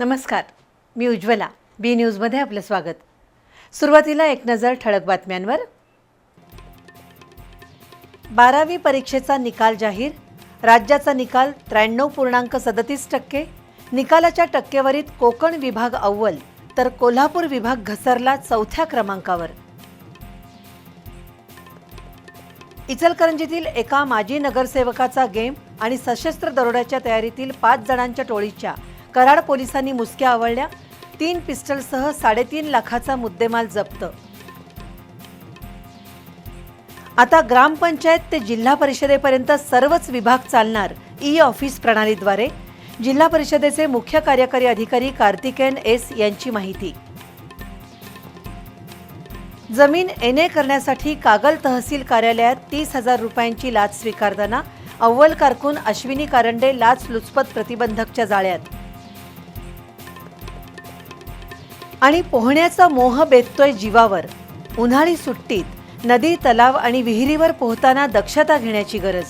नमस्कार. मी उज्ज्वला. बी न्यूजमध्ये आपलं स्वागत. सुरुवातीला एक नजर ठळक बातम्यांवर. बारावी परीक्षेचा निकाल जाहीर. राज्याचा निकाल त्र्याण्णव पूर्णांक सदतीस टक्के. निकालाच्या टक्केवारीत कोकण विभाग अव्वल तर कोल्हापूर विभाग घसरला चौथ्या क्रमांकावर. इचलकरंजीतील एका माजी नगरसेवकाचा गेम आणि सशस्त्र दरोड्याच्या तयारीतील पाच जणांच्या टोळीच्या कराड पोलिसांनी मुसक्या आवळल्या. तीन पिस्टलसह साडेतीन लाखाचा मुद्देमाल जप्त. आता ग्रामपंचायत ते जिल्हा परिषदेपर्यंत सर्वच विभाग चालणार ई ऑफिस प्रणालीद्वारे. जिल्हा परिषदेचे मुख्य कार्यकारी अधिकारी कार्तिकेन एस यांची माहिती. जमीन एन ए करण्यासाठी कागल तहसील कार्यालयात तीस हजार रुपयांची लाच स्वीकारताना अव्वल कारकून अश्विनी कारंडे लाच लुचपत प्रतिबंधकच्या जाळ्यात. आणि पोहण्याचा मोह बेततोय जीवावर. उन्हाळी सुट्टीत नदी तलाव आणि विहिरीवर पोहताना दक्षता घेण्याची गरज.